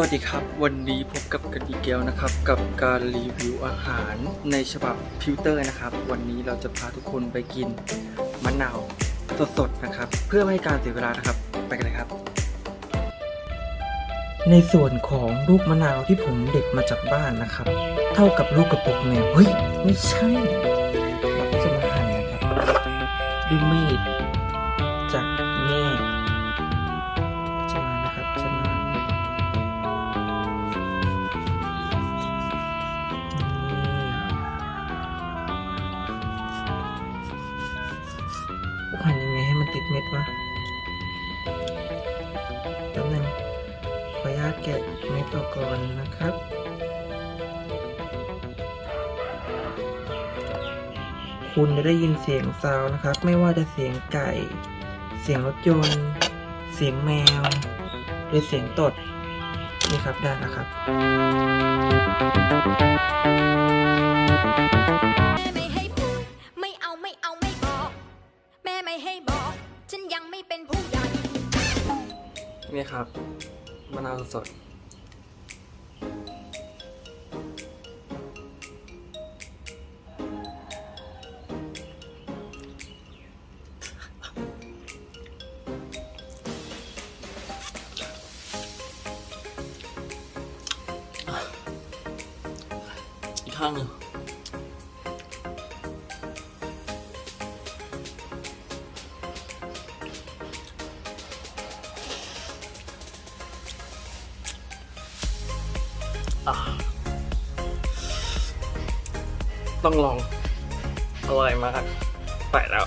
สวัสดีครับ วันนี้พบกับกันอีกแล้วนะครับ กับการรีวิวอาหารในฉบับพิวเตอร์นะครับ วันนี้เราจะพาทุกคนไปกินมะนาวสดๆนะครับ เพื่อไม่ให้การเสียเวลานะครับ ไปกันเลยครับ ในส่วนของลูกมะนาวที่ผมเด็ดมาจากบ้านนะครับ เท่ากับลูกกระปุกแมวเฮ้ย ไม่ใช่ ติดเม็ดวะแป๊บนึงขออนุญาตแกะเม็ดออกก่อนนะครับคุณจะได้ยินเสียงซาวน์นะครับ ไม่ว่าจะเสียงไก่ เสียงรถยนต์ เสียงแมว หรือเสียงตด นี่ครับได้แล้วครับแม่ไม่ให้พูดไม่เอาไม่เอาไม่บอก แม่ไม่ให้บอก ฉันยังไม่เป็นผู้ใหญ่ นี่ครับมะนาวสดอีกข้างหนึ่ง ต้องลองอร่อยมากไปแล้ว